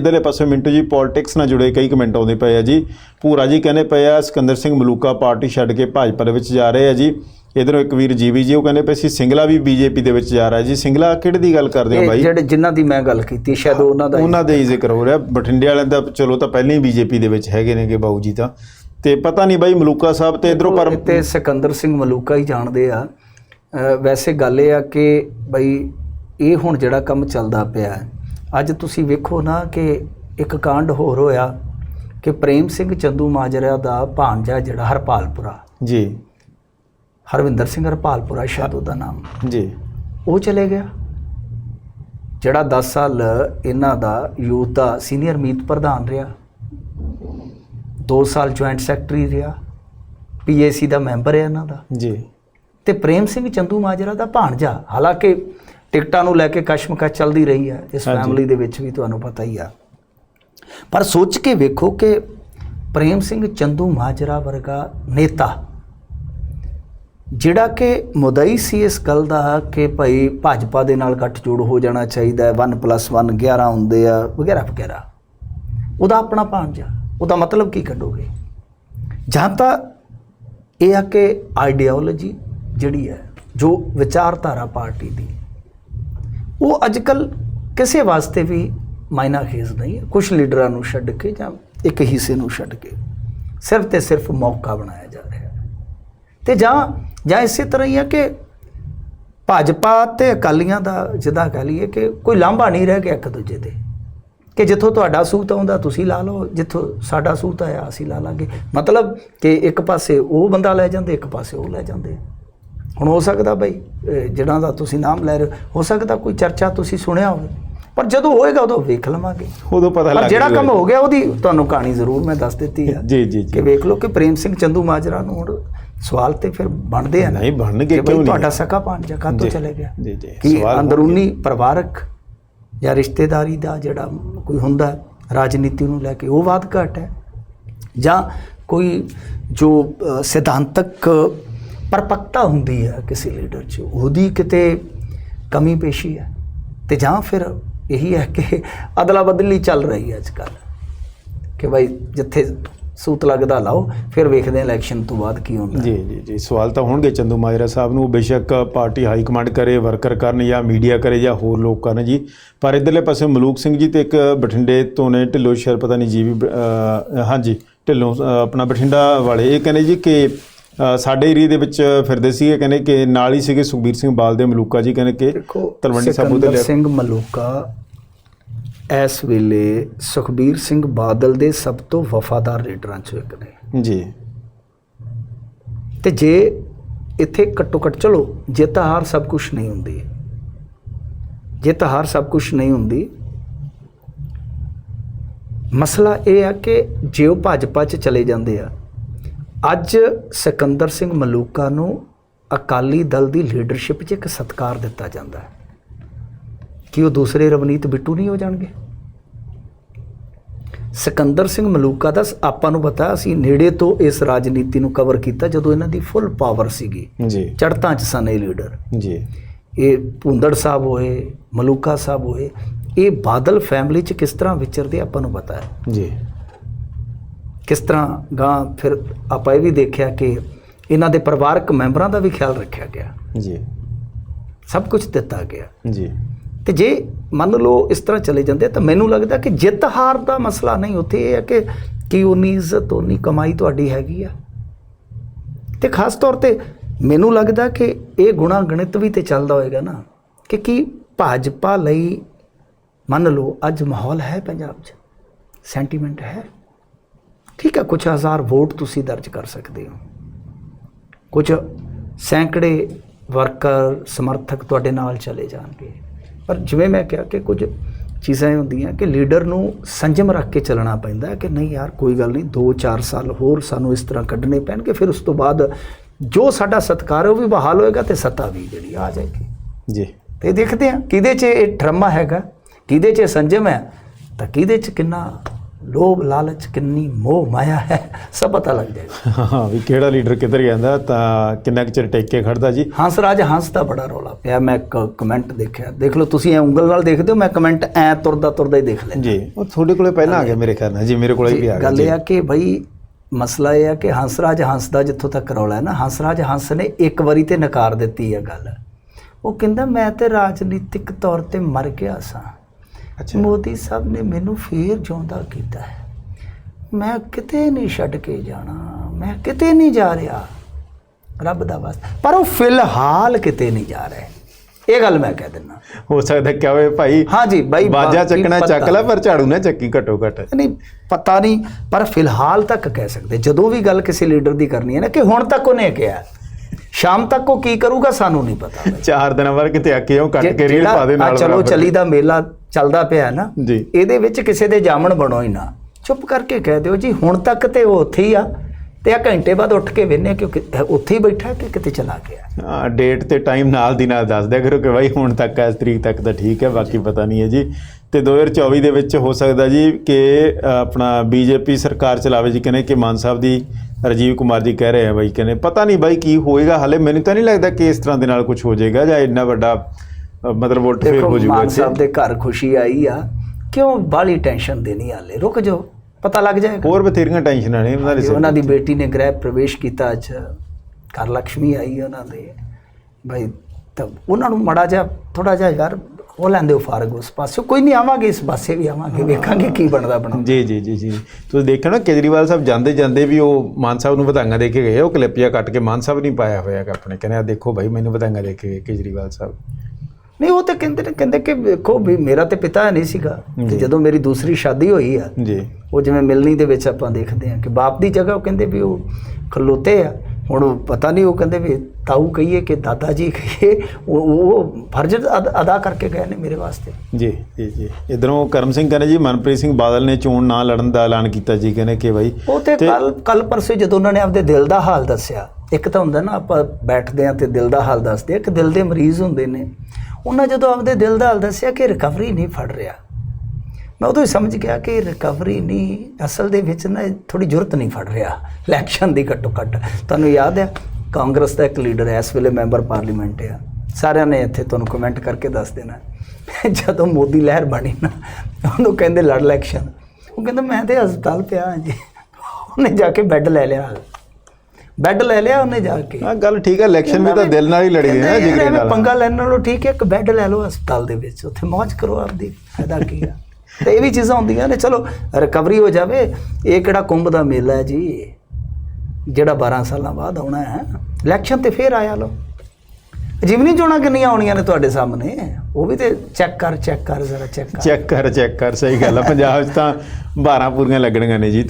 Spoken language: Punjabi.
ਇਧਰਲੇ ਪਾਸੇ ਮਿੰਟੂ ਜੀ ਪੋਲਿਟਿਕਸ ਨਾਲ ਜੁੜੇ ਕਈ ਕਮੈਂਟ ਆਉਂਦੇ ਪਏ ਆ ਜੀ। ਪੂਰਾ ਜੀ ਕਹਿੰਦੇ ਪਏ ਆ ਸਿਕੰਦਰ ਸਿੰਘ ਮਲੂਕਾ ਪਾਰਟੀ ਛੱਡ ਕੇ ਭਾਜਪਾ ਦੇ ਵਿੱਚ ਜਾ ਰਹੇ ਆ ਜੀ। ਇਧਰੋਂ ਇੱਕ ਵੀਰ ਜੀਵੀ ਜੀ ਉਹ ਕਹਿੰਦੇ ਪਏ ਸੀ ਸਿੰਗਲਾ ਵੀ ਬੀਜੇਪੀ ਦੇ ਵਿੱਚ ਜਾ ਰਿਹਾ ਜੀ। ਸਿੰਗਲਾ ਕਿਹੜੇ ਦੀ ਗੱਲ ਕਰਦੇ ਹੋ ਬਾਈ? ਜਿਹੜੇ ਜਿਨ੍ਹਾਂ ਦੀ ਮੈਂ ਗੱਲ ਕੀਤੀ ਸ਼ਾਇਦ ਉਹਨਾਂ ਦਾ ਉਹਨਾਂ ਦੇ ਹੀ ਜ਼ਿਕਰ ਹੋ ਰਿਹਾ। ਬਠਿੰਡੇ ਵਾਲਿਆਂ ਦਾ ਚਲੋ ਤਾਂ ਪਹਿਲਾਂ ਹੀ ਬੀਜੇਪੀ ਦੇ ਵਿੱਚ ਹੈਗੇ ਨੇਗੇ ਬਾਊ ਜੀ ਤਾਂ। ਤੇ ਪਤਾ ਨਹੀਂ ਬਾਈ ਮਲੂਕਾ ਸਾਹਿਬ ਤੇ ਇਧਰੋਂ ਪਰ ਤੇ ਸਿਕੰਦਰ ਸਿੰਘ ਮਲੂਕਾ ਹੀ ਜਾਣਦੇ ਆ। ਵੈਸੇ ਗੱਲ ਇਹ ਆ ਕਿ ਬਈ ਇਹ ਹੁਣ ਜਿਹੜਾ ਕੰਮ ਚੱਲਦਾ ਪਿਆ ਹੈ, ਅੱਜ ਤੁਸੀਂ ਵੇਖੋ ਨਾ ਕਿ ਇੱਕ ਕਾਂਡ ਹੋਰ ਹੋਇਆ ਕਿ ਪ੍ਰੇਮ ਸਿੰਘ ਚੰਦੂ ਮਾਜਰਾ ਦਾ ਭਾਂਜਾ ਜਿਹੜਾ ਹਰਪਾਲਪੁਰਾ। ਜੀ। ਹਰਵਿੰਦਰ ਸਿੰਘ ਹਰਪਾਲਪੁਰਾ ਸ਼ਾਇਦ ਉਹਦਾ ਨਾਮ। ਜੀ। ਉਹ ਚਲੇ ਗਿਆ। ਜਿਹੜਾ 10 ਸਾਲ ਇਹਨਾਂ ਦਾ ਯੂਥ ਦਾ ਸੀਨੀਅਰ ਮੀਤ ਪ੍ਰਧਾਨ ਰਿਹਾ। 2 ਸਾਲ ਜੁਆਇੰਟ ਸੈਕਟਰੀ ਰਿਹਾ। ਪੀਏਸੀ ਦਾ ਮੈਂਬਰ ਹੈ ਇਹਨਾਂ ਦਾ। ਜੀ। ਤੇ ਪ੍ਰੇਮ ਸਿੰਘ ਚੰਦੂ ਮਾਜਰਾ ਦਾ ਭਾਣਜਾ ਹਾਲਾਂਕਿ ਟਿਕਟਾਂ ਨੂੰ ਲੈ ਕੇ ਕਸ਼ਮਕਸ਼ ਚੱਲਦੀ ਰਹੀ ਹੈ। ਇਸ। ਫੈਮਿਲੀ ਦੇ ਵਿੱਚ ਵੀ ਤੁਹਾਨੂੰ ਪਤਾ ਹੀ ਆ। ਪਰ ਸੋਚ ਕੇ ਵੇਖੋ ਕਿ ਪ੍ਰੇਮ ਸਿੰਘ ਚੰਦੂ ਮਾਜਰਾ ਵਰਗਾ ਨੇਤਾ ਜਿਹੜਾ ਕਿ ਮੁਦਈ ਸੀ ਇਸ ਗੱਲ ਦਾ ਕਿ ਭਾਈ ਭਾਜਪਾ ਦੇ ਨਾਲ ਗੱਠਜੋੜ ਹੋ ਜਾਣਾ ਚਾਹੀਦਾ ਹੈ 1+1 11 ਹੁੰਦੇ ਆ ਵਗੈਰਾ ਵਗੈਰਾ। ਉਹਦਾ ਆਪਣਾ ਭਾਣਜਾ ਉਹਦਾ ਮਤਲਬ ਕੀ ਕੱਢੋਗੇ? ਜਾਂ ਤਾਂ ਇਹ ਆ ਕਿ ਆਈਡੀਓਲੋਜੀ ਜਿਹੜੀ ਹੈ ਜੋ ਵਿਚਾਰਧਾਰਾ ਪਾਰਟੀ ਦੀ ਉਹ ਅੱਜਕੱਲ ਕਿਸੇ ਵਾਸਤੇ ਵੀ ਮਾਇਨਾ ਖੇਜ਼ ਨਹੀਂ ਹੈ। ਕੁਝ ਲੀਡਰਾਂ ਨੂੰ ਛੱਡ ਕੇ ਜਾਂ ਇੱਕ ਹਿੱਸੇ ਨੂੰ ਛੱਡ ਕੇ ਸਿਰਫ ਤੇ ਸਿਰਫ ਮੌਕਾ ਬਣਾਇਆ ਜਾ ਰਿਹਾ ਹੈ। ਤੇ ਜਾਂ ਜਾਂ ਇਸੇ ਤਰ੍ਹਾਂ ਹੀ ਹੈ ਕਿ ਭਾਜਪਾ ਤੇ ਅਕਾਲੀਆਂ ਦਾ ਜਿੱਦਾਂ ਕਹ ਲਈਏ ਕਿ ਕੋਈ ਲਾਂਭਾ ਨਹੀਂ ਰਹਿ ਗਿਆ ਇੱਕ ਦੂਜੇ ਦੇ ਕਿ ਜਿੱਥੋਂ ਤੁਹਾਡਾ ਸੂਤ ਆਉਂਦਾ ਤੁਸੀਂ ਲਾ ਲਓ, ਜਿੱਥੋਂ ਸਾਡਾ ਸੂਤ ਆਇਆ ਅਸੀਂ ਲਾ ਲਾਂਗੇ। ਮਤਲਬ ਕਿ ਇੱਕ ਪਾਸੇ ਉਹ ਬੰਦਾ ਲੈ ਜਾਂਦੇ, ਇੱਕ ਪਾਸੇ ਉਹ ਲੈ ਜਾਂਦੇ। ਹੁਣ ਹੋ ਸਕਦਾ ਬਈ ਜਿਹੜਾ ਦਾ ਤੁਸੀਂ ਨਾਮ ਲੈ ਰਹੇ ਹੋ, ਸਕਦਾ ਕੋਈ ਚਰਚਾ ਤੁਸੀਂ ਸੁਣਿਆ ਹੋਵੇ। ਪਰ ਜਦੋਂ ਹੋਏਗਾ ਉਦੋਂ ਵੇਖ ਲਵਾਂਗੇ। ਉਦੋਂ ਪਤਾ ਲੱਗ ਜਿਹੜਾ ਕੰਮ ਹੋ ਗਿਆ ਉਹਦੀ ਤੁਹਾਨੂੰ ਕਹਾਣੀ ਜ਼ਰੂਰ ਮੈਂ ਦੱਸ ਦਿੱਤੀ ਹੈ ਜੀ ਜੀ ਕਿ ਵੇਖ ਲਓ ਕਿ ਪ੍ਰੇਮ ਸਿੰਘ ਚੰਦੂ ਮਾਜਰਾ ਨੂੰ ਹੁਣ ਸਵਾਲ ਤੇ ਫਿਰ ਬਣਦੇ ਆ ਨਹੀਂ ਬਣਨਗੇ ਕਿਉਂ ਨਹੀਂ? ਤੁਹਾਡਾ ਸਕਾ ਭਾਂਜਾ ਕਾਹਤੋਂ ਜੀ, ਚਲੇ ਗਿਆ? ਜੀ, ਜੀ, ਕਿ ਅੰਦਰੂਨੀ ਪਰਿਵਾਰਕ ਜਾਂ ਰਿਸ਼ਤੇਦਾਰੀ ਦਾ ਜਿਹੜਾ ਕੋਈ ਹੁੰਦਾ ਰਾਜਨੀਤੀ ਨੂੰ ਲੈ ਕੇ ਉਹ ਵਾਦ ਘਾਟ ਹੈ। ਜਾਂ ਕੋਈ ਜੋ ਸਿਧਾਂਤਕ ਪਰਪੱਕਤਾ ਹੁੰਦੀ ਹੈ ਕਿਸੇ ਲੀਡਰ 'ਚ, ਉਹਦੀ ਕਿਤੇ ਕਮੀ ਪੇਸ਼ੀ ਹੈ। ਤੇ ਜਾਂ ਫਿਰ ਇਹੀ ਹੈ ਕਿ ਅਦਲਾ ਬਦਲੀ ਚੱਲ ਰਹੀ ਹੈ ਅੱਜ ਕੱਲ੍ਹ ਕਿ ਭਾਈ ਜਿੱਥੇ ਸੂਤ ਲੱਗਦਾ ਲਾਓ, ਫਿਰ ਵੇਖਦੇ ਹਾਂ ਇਲੈਕਸ਼ਨ ਤੋਂ ਬਾਅਦ ਕੀ ਹੁੰਦਾ ਜੀ ਜੀ ਜੀ, ਸਵਾਲ ਤਾਂ ਹੋਣਗੇ ਚੰਦੂ ਮਾਜਰਾ ਸਾਹਿਬ ਨੂੰ। ਬੇਸ਼ੱਕ ਪਾਰਟੀ ਹਾਈ ਕਮਾਂਡ ਕਰੇ, ਵਰਕਰ ਕਰਨ ਜਾਂ ਮੀਡੀਆ ਕਰੇ ਜਾਂ ਹੋਰ ਲੋਕ ਕਰਨ ਜੀ। ਪਰ ਇਧਰਲੇ ਪਾਸੇ ਮਲੂਕ ਸਿੰਘ ਜੀ ਤੇ ਇੱਕ ਬਠਿੰਡੇ ਤੋਂ ਨੇ ਢਿੱਲੋਂ ਸ਼ਹਿਰ, ਪਤਾ ਨਹੀਂ ਜੀ ਵੀ ਹਾਂਜੀ, ਢਿੱਲੋਂ ਆਪਣਾ ਬਠਿੰਡਾ ਵਾਲੇ, ਇਹ ਕਹਿੰਦੇ ਜੀ ਕਿ ਸਾਡੇ ਏਰੀਆ ਦੇ ਵਿੱਚ ਫਿਰਦੇ ਸੀਗੇ ਕਹਿੰਦੇ ਕਿ ਨਾਲ ਹੀ ਸੀਗੇ ਸੁਖਬੀਰ ਸਿੰਘ ਬਾਲ ਦੇ ਮਲੂਕਾ ਜੀ ਕਹਿੰਦੇ ਕਿ ਤਲਵੰਡੀ ਸਾਬੋ ਦੇ ਸਿੰਘ ਮਲੂਕਾ ਇਸ ਵੇਲੇ ਸੁਖਬੀਰ ਸਿੰਘ ਬਾਦਲ ਦੇ ਸਭ ਤੋਂ ਵਫਾਦਾਰ ਲੀਡਰਾਂ ਚੋਂ ਇੱਕ ਨੇ। ਜੀ। ਤੇ ਜੇ ਇੱਥੇ ਘੱਟੋ ਘੱਟ ਚਲੋ ਜਿੱਤ ਹਾਰ ਸਭ ਕੁਝ ਨਹੀਂ ਹੁੰਦੀ ਜਿੱਤ ਹਾਰ ਸਭ ਕੁਝ ਨਹੀਂ ਹੁੰਦੀ ਮਸਲਾ ਇਹ ਆ ਕਿ ਜੇ ਉਹ ਭਾਜਪਾ 'ਚ ਚਲੇ ਜਾਂਦੇ ਆ ਅੱਜ ਸਿਕੰਦਰ ਸਿੰਘ ਮਲੂਕਾ ਨੂੰ ਅਕਾਲੀ ਦਲ ਦੀ ਲੀਡਰਸ਼ਿਪ 'ਚ ਇੱਕ ਸਤਕਾਰ ਦਿੱਤਾ ਜਾਂਦਾ ਹੈ। ਕਿ ਉਹ ਦੂਸਰੇ ਰਵਨੀਤ ਬਿੱਟੂ ਨਹੀਂ ਹੋ ਜਾਣਗੇ? ਸਿਕੰਦਰ ਸਿੰਘ ਮਲੂਕਾ ਦਾ ਆਪਾਂ ਨੂੰ ਪਤਾ ਅਸੀਂ ਨੇੜੇ ਤੋਂ ਇਸ ਰਾਜਨੀਤੀ ਨੂੰ ਕਵਰ ਕੀਤਾ ਜਦੋਂ ਇਹਨਾਂ ਦੀ ਫੁੱਲ ਪਾਵਰ ਸੀਗੀ। ਜੀ। ਚੜ੍ਹਤਾਂ 'ਚ ਸਨ ਇਹ ਲੀਡਰ ਜੀ। ਇਹ ਭੁੰਦੜ ਸਾਹਿਬ ਹੋਏ ਮਲੂਕਾ ਸਾਹਿਬ ਹੋਏ ਇਹ ਬਾਦਲ ਫੈਮਿਲੀ 'ਚ ਕਿਸ ਤਰ੍ਹਾਂ ਵਿਚਰਦੇ ਆਪਾਂ ਨੂੰ ਪਤਾ ਹੈ। ਜੀ। ਕਿਸ ਤਰ੍ਹਾਂ ਗਾਂ ਫਿਰ ਆਪਾਂ ਇਹ ਵੀ ਦੇਖਿਆ ਕਿ ਇਹਨਾਂ ਦੇ ਪਰਿਵਾਰਕ ਮੈਂਬਰਾਂ ਦਾ ਵੀ ਖਿਆਲ ਰੱਖਿਆ ਗਿਆ। ਜੀ। ਸਭ ਕੁਝ ਦਿੱਤਾ ਗਿਆ। ਜੀ। ਤੇ ਜੇ ਮੰਨ ਲਓ ਇਸ ਤਰ੍ਹਾਂ ਚਲੇ ਜਾਂਦੇ ਤਾਂ ਮੈਨੂੰ ਲੱਗਦਾ ਕਿ ਜਿੱਤ ਹਾਰ ਦਾ ਮਸਲਾ ਨਹੀਂ ਉੱਥੇ ਇਹ ਹੈ ਕਿ ਕੀ ਉਨੀ ਇੱਜ਼ਤ ਉਨੀ ਕਮਾਈ ਤੁਹਾਡੀ ਹੈਗੀ ਆ। ਤੇ ਖਾਸ ਤੌਰ ਤੇ ਮੈਨੂੰ ਲੱਗਦਾ ਕਿ ਇਹ ਗੁਣਾ ਗਣਿਤ ਵੀ ਤੇ ਚੱਲਦਾ ਹੋਏਗਾ ਨਾ ਕਿ ਕੀ ਭਾਜਪਾ ਲਈ ਮੰਨ ਲਓ ਅੱਜ ਮਾਹੌਲ ਹੈ ਪੰਜਾਬ 'ਚ? ਸੈਂਟੀਮੈਂਟ ਹੈ? ਠੀਕ ਹੈ ਕੁਝ ਹਜ਼ਾਰ ਵੋਟ ਤੁਸੀਂ ਦਰਜ ਕਰ ਸਕਦੇ ਹੋ। ਕੁਝ ਸੈਂਕੜੇ ਵਰਕਰ ਸਮਰਥਕ ਤੁਹਾਡੇ ਨਾਲ ਚਲੇ ਜਾਣਗੇ। ਪਰ ਜਿਵੇਂ ਮੈਂ ਕਿਹਾ ਕਿ ਕੁਝ ਚੀਜ਼ਾਂ ਹੁੰਦੀਆਂ ਕਿ ਲੀਡਰ ਨੂੰ ਸੰਜਮ ਰੱਖ ਕੇ ਚੱਲਣਾ ਪੈਂਦਾ ਕਿ ਨਹੀਂ ਯਾਰ ਕੋਈ ਗੱਲ ਨਹੀਂ 2-4 ਸਾਲ ਹੋਰ ਸਾਨੂੰ ਇਸ ਤਰ੍ਹਾਂ ਕੱਢਣੇ ਪੈਣਗੇ ਫਿਰ ਉਸ ਤੋਂ ਬਾਅਦ ਜੋ ਸਾਡਾ ਸਤਕਾਰ ਉਹ ਵੀ ਬਹਾਲ ਹੋਏਗਾ ਤੇ ਸੱਤਾ ਵੀ ਜਿਹੜੀ ਆ ਜਾਏਗੀ। ਜੀ। ਤੇ ਦੇਖਦੇ ਹਾਂ ਕਿਹਦੇ 'ਚ ਇਹ ਡਰਾਮਾ ਹੈਗਾ ਕਿਹਦੇ 'ਚ ਸੰਜਮ ਹੈ ਤਾਂ ਕਿਹਦੇ 'ਚ ਕਿੰਨਾ ਲੋਭ ਲਾਲਚ ਕਿੰਨੀ ਮੋਹ ਮਾਇਆ ਹੈ ਸਭ ਪਤਾ ਲੱਗ ਜਾਏਗਾ ਹਾਂ ਵੀ ਕਿਹੜਾ ਲੀਡਰ ਕਿੱਧਰ ਜਾਂਦਾ ਤਾਂ ਕਿੰਨਾ ਕੁ ਚਿਰ ਟੇਕ ਕੇ ਖੜਦਾ ਜੀ? ਹੰਸ ਰਾਜ ਹੰਸ ਦਾ ਬੜਾ ਰੋਲਾ ਪਿਆ ਮੈਂ ਇੱਕ ਕਮੈਂਟ ਦੇਖਿਆ। ਦੇਖ ਲਓ ਤੁਸੀਂ ਐ ਉਂਗਲ ਨਾਲ ਦੇਖਦੇ ਹੋ ਮੈਂ ਕਮੈਂਟ ਐ ਤੁਰਦਾ ਤੁਰਦਾ ਹੀ ਦੇਖ ਲੈਂਦਾ। ਜੀ ਉਹ ਤੁਹਾਡੇ ਕੋਲੇ ਪਹਿਲਾਂ ਆ ਗਿਆ ਮੇਰੇ ਖਿਆਲ ਨਾਲ। ਜੀ ਮੇਰੇ ਕੋਲੇ ਵੀ ਆ ਗਿਆ ਗੱਲ ਇਹ ਆ ਕਿ ਭਾਈ ਮਸਲਾ ਇਹ ਆ ਕਿ ਹੰਸਰਾਜ ਹੰਸ ਦਾ ਜਿੱਥੋਂ ਤੱਕ ਰੌਲਾ ਹੈ ਨਾ ਹੰਸਰਾਜ ਹੰਸ ਨੇ ਇੱਕ ਵਾਰੀ ਤੇ ਨਕਾਰ ਦਿੱਤੀ ਹੈ ਗੱਲ। ਉਹ ਕਹਿੰਦਾ ਮੈਂ ਤੇ ਰਾਜਨੀਤਿਕ ਤੌਰ ਤੇ ਮਰ ਗਿਆ ਸਾਂ। ਮੋਦੀ ਸਾਹਿਬ ਨੇ ਮੈਨੂੰ ਫੇਰ ਜਿਉਂਦਾ ਕੀਤਾ ਹੈ। ਮੈਂ ਕਿਤੇ ਨਹੀਂ ਛੱਡ ਕੇ ਜਾਣਾ ਮੈਂ ਕਿਤੇ ਨਹੀਂ ਜਾ ਰਿਹਾ। ਰੱਬ ਦਾ ਵਾਸਤਾ। ਪਰ ਉਹ ਫਿਲਹਾਲ ਕਿਤੇ ਨਹੀਂ ਜਾ ਰਿਹਾ। ਇਹ ਗੱਲ ਮੈਂ ਕਹਿ ਦਿੰਦਾ। ਹੋ ਸਕਦਾ ਕਿ ਹੋਵੇ ਭਾਈ ਹਾਂ ਜੀ ਬਾਈ ਬਾਜਾ ਚੱਕਣਾ ਚੱਕ ਲੈ ਪਰ ਝਾੜੂ ਨਾ ਚੱਕੀ ਘਟੋ ਘਟ। ਨਹੀਂ ਪਤਾ ਨਹੀਂ ਪਰ ਫਿਲਹਾਲ ਤੱਕ ਕਹਿ ਸਕਦੇ। ਜਦੋਂ ਵੀ ਗੱਲ ਕਿਸੇ ਲੀਡਰ ਦੀ ਕਰਨੀ ਹੈ ਨਾ ਕਿ ਹੁਣ ਤੱਕ ਉਹਨੇ ਕਿਹਾ ਸ਼ਾਮ ਤੱਕ ਉਹ ਕੀ ਕਰੂਗਾ ਸਾਨੂੰ ਨਹੀਂ ਪਤਾ। ਚਾਰ ਦਿਨਾਂ ਬਾਅਦ ਕਿਤੇ ਅੱਕੇ ਜਾਓ ਕੱਟ ਜੇ- ਕੇ ਰੀਲ ਪਾ ਦੇ ਨਾਲ ਚਲੋ। ਚਲੀ ਦਾ ਮੇਲਾ ਚੱਲਦਾ ਪਿਆ ਨਾ ਜੀ। ਇਹਦੇ ਵਿੱਚ ਕਿਸੇ ਦੇ ਜਾਮਣ ਬਣੋ ਹੀ ਨਾ। ਚੁੱਪ ਕਰਕੇ ਕਹਿ ਦਿਓ ਜੀ ਹੁਣ ਤੱਕ ਤੇ ਉਹ ਉੱਥੇ ਹੀ ਆ ਤੇ ਆ ਘੰਟੇ ਬਾਅਦ ਉੱਠ ਕੇ ਵੇਨੇ ਕਿ ਕਿ- ਉੱਥੇ ਹੀ ਬੈਠਾ ਕਿ ਕਿਤੇ ਚਲਾ ਗਿਆ। ਹਾਂ ਡੇਟ ਤੇ ਟਾਈਮ ਨਾਲ ਦੀ ਨਾਲ ਦੱਸ ਦਿਆ ਕਰੋ ਕਿ ਭਾਈ ਹੁਣ ਤੱਕ ਇਸ ਤਰੀਕ ਤੱਕ ਤਾਂ ਠੀਕ ਹੈ ਬਾਕੀ ਪਤਾ ਨਹੀਂ ਹੈ ਜੀ। ਤੇ 2024 ਦੇ ਵਿੱਚ ਹੋ ਸਕਦਾ ਜੀ ਕਿ ਆਪਣਾ ਬੀਜੇਪੀ ਸਰਕਾਰ ਚਲਾਵੇ ਜੀ ਕਹਿੰਦੇ ਕਿ ਮਾਨ ਸਾਹਿਬ ਦੀ ਰਾਜੀਵ ਕੁਮਾਰ ਜੀ ਕਹਿ ਰਹੇ ਆ ਬਾਈ ਕਹਿੰਦੇ ਪਤਾ ਨਹੀਂ ਬਾਈ ਕੀ ਹੋਏਗਾ ਹਲੇ ਮੈਨੂੰ ਤਾਂ ਨਹੀਂ ਲੱਗਦਾ ਕਿ ਇਸ ਤਰ੍ਹਾਂ ਦੇ ਨਾਲ ਕੁਝ ਹੋ ਜਾਏਗਾ ਜਾਂ ਇੰਨਾ ਵੱਡਾ ਮਤਲਬ ਦੇਖੋ ਹੋ ਜਾਊਗਾ ਮਾਨ। ਸਾਹਿਬ ਦੇ ਘਰ ਖੁਸ਼ੀ ਆਈ ਆ। ਕਿਉਂ ਬਾਲੀ ਟੈਨਸ਼ਨ ਦੇਣੀ ਹਾਲੇ? ਰੁਕ ਜਾਓ ਪਤਾ ਲੱਗ ਜਾਏਗਾ। ਹੋਰ ਬਥੇਰੀਆਂ ਟੈਨਸ਼ਨਾਂ ਨੇ ਉਹਨਾਂ ਦੇ ਉਹਨਾਂ ਦੀ ਬੇਟੀ ਨੇ ਗ੍ਰਹਿ ਪ੍ਰਵੇਸ਼ ਕੀਤਾ ਅੱਜ। ਘਰ ਲక్ష్ਮੀ ਆਈ ਉਹਨਾਂ ਦੇ। ਭਾਈ ਤਾਂ ਉਹਨਾਂ ਨੂੰ ਮੜਾ ਜਾ ਥੋੜਾ ਜਿਹਾ ਯਾਰ ਹੋ ਲੈਂਦੇ ਹੋ ਫਾਰਗ ਉਸ ਪਾਸੇ ਕੋਈ ਨਹੀਂ ਆਵਾਂਗੇ ਇਸ ਪਾਸੇ ਵੀ ਆਵਾਂਗੇ ਵੇਖਾਂਗੇ ਕੀ ਬਣਦਾ ਬਣਾ ਜੀ ਜੀ ਜੀ ਜੀ। ਤੁਸੀਂ ਦੇਖਿਆ ਨਾ ਕੇਜਰੀਵਾਲ ਸਾਹਿਬ ਜਾਂਦੇ ਜਾਂਦੇ ਵੀ ਉਹ ਮਾਨ ਸਾਹਿਬ ਨੂੰ ਵਧਾਈਆਂ ਦੇ ਕੇ ਗਏ। ਉਹ ਕਲਿੱਪ ਜਿਹਾ ਕੱਟ ਕੇ ਮਾਨ ਸਾਹਿਬ ਨਹੀਂ ਪਾਇਆ ਹੋਇਆ ਆਪਣੇ। ਕਹਿੰਦੇ ਆ ਦੇਖੋ ਭਾਈ ਮੈਨੂੰ ਵਧਾਈਆਂ ਦੇ ਕੇ ਕੇਜਰੀਵਾਲ ਸਾਹਿਬ। ਨਹੀਂ ਉਹ ਤਾਂ ਕਹਿੰਦੇ ਨੇ ਕਹਿੰਦੇ ਕਿ ਵੇਖੋ ਵੀ ਮੇਰਾ ਤੇ ਪਿਤਾ ਨਹੀਂ ਸੀਗਾ ਤੇ ਜਦੋਂ ਮੇਰੀ ਦੂਸਰੀ ਸ਼ਾਦੀ ਹੋਈ ਆ ਜੀ। ਉਹ ਜਿਵੇਂ ਮਿਲਣੀ ਦੇ ਵਿੱਚ ਆਪਾਂ ਦੇਖਦੇ ਹਾਂ ਕਿ ਬਾਪ ਦੀ ਜਗ੍ਹਾ ਉਹ ਕਹਿੰਦੇ ਵੀ ਉਹ ਖਲੋਤੇ ਆ। ਹੁਣ ਪਤਾ ਨਹੀਂ ਉਹ ਕਹਿੰਦੇ ਵੀ ਤਾਊ ਕਹੀਏ ਕਿ ਦਾਦਾ ਜੀ ਕਹੀਏ ਉਹ ਉਹ ਫਰਜ਼ ਅਦ- ਅਦਾ ਕਰਕੇ ਗਏ ਨੇ ਮੇਰੇ ਵਾਸਤੇ। ਜੀ ਜੀ ਜੀ। ਇਧਰੋਂ ਕਰਮ ਸਿੰਘ ਕਹਿੰਦੇ ਜੀ ਮਨਪ੍ਰੀਤ ਸਿੰਘ ਬਾਦਲ ਨੇ ਚੋਣ ਨਾ ਲੜਨ ਦਾ ਐਲਾਨ ਕੀਤਾ ਜੀ ਕਹਿੰਦੇ ਕਿ ਭਾਈ ਉਹ ਤੇ ਕੱਲ ਕੱਲ ਪਰਸੇ ਜਦੋਂ ਉਹਨਾਂ ਨੇ ਆਪਦੇ ਦਿਲ ਦਾ ਹਾਲ ਦੱਸਿਆ ਇੱਕ ਤਾਂ ਹੁੰਦਾ ਨਾ ਆਪਾਂ ਬੈਠਦੇ ਆ ਤੇ ਦਿਲ ਦਾ ਹਾਲ ਦੱਸਦੇ ਆ ਕਿ ਦਿਲ ਦੇ ਮਰੀਜ਼ ਹੁੰਦੇ ਨੇ। ਉਹਨਾਂ ਜਦੋਂ ਆਪਦੇ ਦਿਲ ਦਾ ਹਾਲ ਦੱਸਿਆ ਕਿ ਰਿਕਵਰੀ ਨਹੀਂ ਫੜ ਰਿਹਾ, ਮੈਂ ਉਦੋਂ ਹੀ ਸਮਝ ਗਿਆ ਕਿ ਰਿਕਵਰੀ ਨਹੀਂ, ਅਸਲ ਦੇ ਵਿੱਚ ਨਾ ਥੋੜੀ ਜ਼ਰੂਰਤ ਨਹੀਂ ਫੜ ਰਿਹਾ ਇਲੈਕਸ਼ਨ ਦੀ ਘੱਟੋ ਘੱਟ। ਤੁਹਾਨੂੰ ਯਾਦ ਹੈ, ਕਾਂਗਰਸ ਦਾ ਇੱਕ ਲੀਡਰ ਹੈ, ਇਸ ਵੇਲੇ ਮੈਂਬਰ ਪਾਰਲੀਮੈਂਟ ਹੈ। ਸਾਰਿਆਂ ਨੇ ਇੱਥੇ ਤੁਹਾਨੂੰ ਕਮੈਂਟ ਕਰਕੇ ਦੱਸ ਦੇਣਾ ਜਦੋਂ ਮੋਦੀ ਲਹਿਰ ਬਣੀ ਨਾ, ਉਹਨੂੰ ਕਹਿੰਦੇ ਲੜ ਇਲੈਕਸ਼ਨ ਉਹ ਕਹਿੰਦਾ, ਮੈਂ ਤੇ ਹਸਪਤਾਲ ਪਿਆ ਹਾਂ ਜੀ। ਉਹਨੇ ਜਾ ਕੇ ਬੈੱਡ ਲੈ ਲਿਆ। ਬੈੱਡ ਲੈ ਲਿਆ ਉਹਨੇ ਜਾ ਕੇ। ਆ ਗੱਲ ਠੀਕ ਹੈ ਇਲੈਕਸ਼ਨ ਵੀ ਤਾਂ ਦਿਲ ਨਾਲ ਹੀ ਲੜੀ ਹੈ ਨਾ ਜਿਗਰੇ ਨਾਲ। ਪੰਗਾ ਲੈਣ ਨਾਲੋਂ ਠੀਕ ਹੈ ਇੱਕ ਬੈੱਡ ਲੈ ਲਓ ਹਸਪਤਾਲ ਦੇ ਵਿੱਚ ਉੱਥੇ ਮौज ਕਰੋ ਆਪਦੀ ਫਾਇਦਾ ਕੀ ਆ। ਤੇ ਇਹ ਵੀ ਚੀਜ਼ਾਂ ਹੁੰਦੀਆਂ ਨੇ ਚਲੋ ਰਿਕਵਰੀ ਹੋ ਜਾਵੇ ਇਹ ਕਿਹੜਾ ਕੁੰਭ ਦਾ ਮੇਲਾ ਹੈ ਜੀ? ਜਿਹੜਾ 12 ਸਾਲਾਂ ਬਾਅਦ ਆਉਣਾ ਹੈ ਇਲੈਕਸ਼ਨ ਤੇ ਫੇਰ ਆਇਆ ਲੋ ਜਿਮਨੀ ਚੋਣਾਂ ਕਿੰਨੀਆਂ ਆਉਣੀਆਂ ਨੇ ਤੁਹਾਡੇ ਸਾਹਮਣੇ? ਉਹ ਵੀ ਤੇ ਚੈੱਕ ਕਰ ਚੈੱਕ ਕਰ ਜ਼ਰਾ ਚੈੱਕ ਕਰ। ਚੈੱਕ ਕਰ ਚੈੱਕ ਕਰ ਸਹੀ ਗੱਲ ਆ ਪੰਜਾਬ 'ਚ ਤਾਂ 12 ਪੂਰੀਆਂ ਲੱਗਣੀਆਂ ਨੇ ਜੀ।